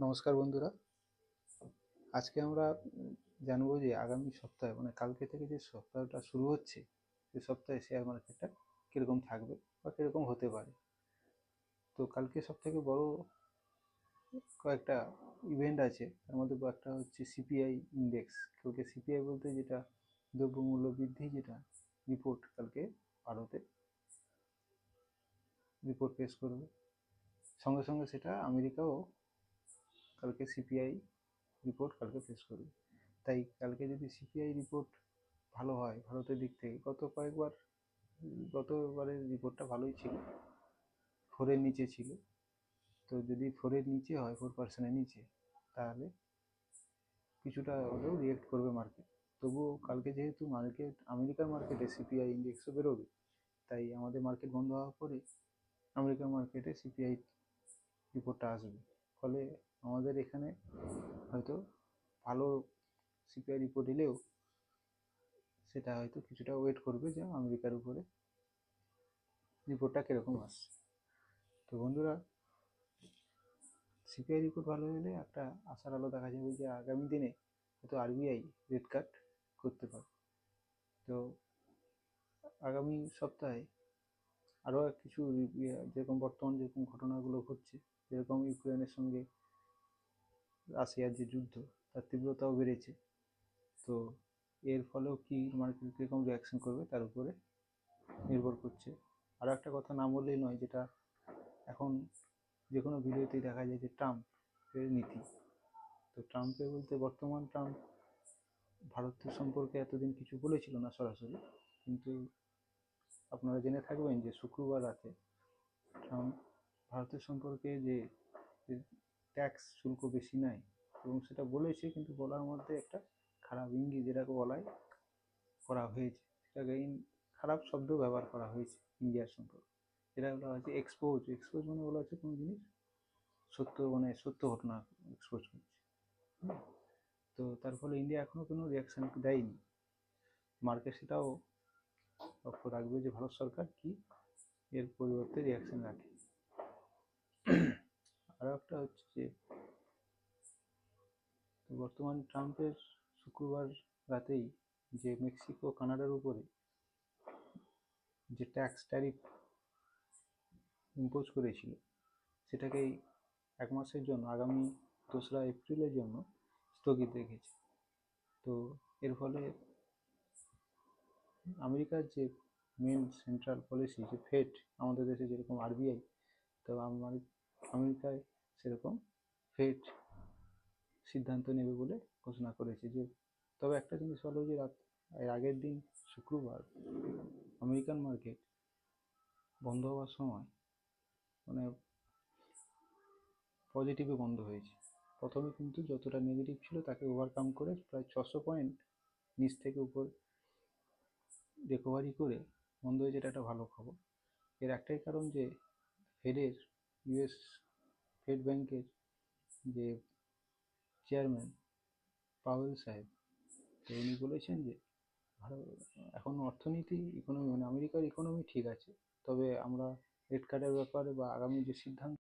নমস্কার বন্ধুরা। আজকে আমরা জানব যে আগামী সপ্তাহে মানে কালকে থেকে যে সপ্তাহটা শুরু হচ্ছে, সে সপ্তাহে শেয়ার মার্কেটটা কীরকম থাকবে বা কীরকম হতে পারে। তো কালকে সব থেকে বড় কয়েকটা ইভেন্ট আছে, তার মধ্যে একটা হচ্ছে সিপিআই ইন্ডেক্স কালকে সিপিআই বলতে যেটা দ্রব্যমূল্য বৃদ্ধি যেটা রিপোর্ট কালকে ভারতে রিপোর্ট পেশ করবে। সঙ্গে সঙ্গে সেটা আমেরিকাও কালকে সিপিআই রিপোর্ট কালকে পেশ করবে। তাই কালকে যদি সিপিআই রিপোর্ট ভালো হয়, ভারতের দিক থেকে, গত কয়েকবার, গতবারের রিপোর্টটা ভালোই ছিল। ফোরের নিচে ছিল। তো যদি ফোরের নিচে হয় ফোর পার্সেন্টের নিচে, তাহলে কিছুটা হলেও রিয়েক্ট করবে মার্কেট তবুও কালকে যেহেতু মার্কেট আমেরিকার মার্কেটে সিপিআই ইন্ডেক্সও বেরোবে, তাই আমাদের মার্কেট বন্ধ হওয়ার পরে আমেরিকার মার্কেটে সিপিআই রিপোর্টটা আসবে। ফলে আমাদের এখানে হয়তো ভালো সিপিআই রিপোর্ট এলেও সেটা হয়তো কিছুটা ওয়েট করবে যে আমেরিকার উপরে রিপোর্টটা কীরকম আসছে। তো বন্ধুরা সিপিআই রিপোর্ট ভালো হলে একটা আশার আলো দেখা যাবে যে আগামী দিনে হয়তো আরবিআই রেট কাট করতে পারে তো আগামী সপ্তাহে আরও কিছু ইয়ে যেরকম বর্তমান যেরকম ঘটনাগুলো ঘটছে, যেরকম ইউক্রেনের সঙ্গে রাশিয়ার যে যুদ্ধ, তার তীব্রতাও বেড়েছে। তো এর ফলেও কি মার্কেট কীরকম রিয়াকশন করবে? তার উপরে নির্ভর করছে। আরও একটা কথা না বললেই নয়, যেটা এখন যে কোনো ভিডিওতেই দেখা যায় যে ট্রাম্পের নীতি। তো ট্রাম্পের বলতে বর্তমান ট্রাম্প ভারতের সম্পর্কে এতদিন কিছু বলেছিল না সরাসরি, কিন্তু আপনারা জেনে থাকবেন যে শুক্রবার রাতে ট্রাম্প ভারতের সম্পর্কে যে ট্যাক্স শুল্ক বেশি নেয় এবং সেটা বলেছে কিন্তু বলার মধ্যে একটা খারাপ ইঙ্গিত যেটাকে বলায় করা হয়েছে। সেটাকে খারাপ শব্দ ব্যবহার করা হয়েছে ইন্ডিয়ার সম্পর্কে। যেটা বলা হয়েছে এক্সপোজ এক্সপোজ মানে বলা হচ্ছে কোনো জিনিস সত্য মানে সত্য ঘটনা এক্সপোজ করছে। তো তার ফলে ইন্ডিয়া এখনও কোনো রিয়াকশন দেয়নি। মার্কেট সেটাও লক্ষ্য রাখবে যে ভারত সরকার কি এর পরিবর্তে রিয়াকশন রাখে। আরও একটা হচ্ছে যে, বর্তমান ট্রাম্পের শুক্রবার রাতেই যে মেক্সিকো, কানাডার উপরে যে ট্যাক্স ট্যারিফ ইম্পোজ করেছিল, সেটাকেই এক মাসের জন্য, আগামী দোসরা এপ্রিলের জন্য স্থগিত রেখেছে। তো এর ফলে আমেরিকার যে মেন সেন্ট্রাল পলিসি যে ফেড আমাদের দেশে যেরকম আরবিআই তো আমার আমেরিকায় সেরকম ফেড সিদ্ধান্ত নেবে বলে ঘোষণা করেছে যে, তবে একটা জিনিস হলো যে, রাত, এর আগের দিন শুক্রবার আমেরিকান মার্কেট বন্ধ হওয়ার সময় মানে পজিটিভে বন্ধ হয়েছে। প্রথমে কিন্তু যতটা নেগেটিভ ছিল তাকে ওভারকাম করে প্রায় ছশো পয়েন্ট নিচ থেকে উপর রিকভারি করে বন্ধ হয়েছে, এটা একটা ভালো খবর। এর একটাই কারণ যে ফেডের ইউএস ফেড ব্যাংকের যে চেয়ারম্যান পাওয়েল সাহেব, তো উনি বলেছেন যে এখন অর্থনীতি ইকোনমি মানে আমেরিকার ইকোনমি ঠিক আছে, তবে আমরা রেট কার্ডের ব্যাপারে বা আগামী যে সিদ্ধান্ত